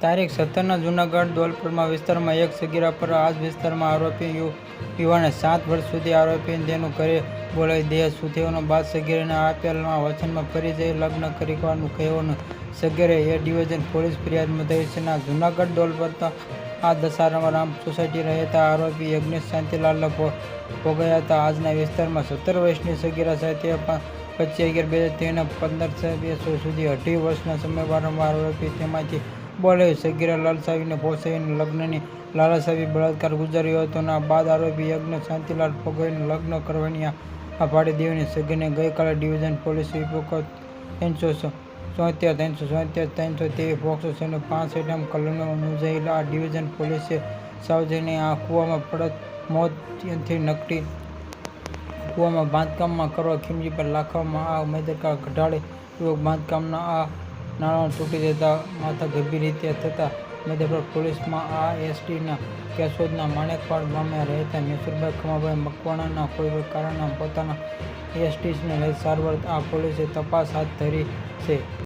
તારીખ સત્તરના જૂનાગઢ દોલપુરમાં વિસ્તારમાં એક સગીરા પર આ જ વિસ્તારમાં આરોપી યુવાને સાત વર્ષ સુધી આરોપીને તેનું ઘરે બોલાવી દેહ સુધીઓનો બાદ સગીરાને આપેલા વચનમાં ફરી જઈ લગ્ન કરી કરવાનું કહેવાનું સગીરે એ ડિવિઝન પોલીસ ફરિયાદ નોંધાવી છે. જૂનાગઢ દોલપુર આ રામ સોસાયટી રહેતા આરોપી યજ્ઞેશ શાંતિલાલ ભો ભોગવ્યા હતા. આજના વિસ્તારમાં સત્તર વર્ષની સગીરા સાથે પચીસ અગિયાર બે હજાર તેરના પંદર બે સુધી અઢી વર્ષના સમય વારંવાર આરોપી તેમાંથી બોલાવી સગીરા લલચાવીને ફોસાવીને લગ્નની લાલસાવી બળાત્કાર ગુજાર્યો હતો અને બાદ આરોપી યજ્ઞ શાંતિલાલ ભોગવીને લગ્ન કરવાની આ ભાડી દેવીની સગીરને ગઈકાલે ડિવિઝન પોલીસ વિભાગ ત્રણસો ચોતેર ત્રણસો ચોતેર ત્રણસો તેવીસ પોક્સો અને પાંચ એટમ કલમો અનુજાયેલા આ ડિવિઝન પોલીસે સાવજીને આ કૂવામાં પડત મોતથી નકટી કૂવામાં બાંધકામમાં કરવા ખીમજી પર લાખવામાં આ બેદરકાર ઘટાડે બાંધકામના આ નાળા તૂટી જતા માથા ગંભીર રીતે થતા મધ્યપ્રદેશ પોલીસમાં આ એસટીના કેશોદના માણેકવાડ ગામે રહેતા મેસુરભાઈ ખમાભાઈ મકવાણાના કોઈ કારણે પોતાના એસટીને લઈ સારવાર આ પોલીસે તપાસ હાથ ધરી છે.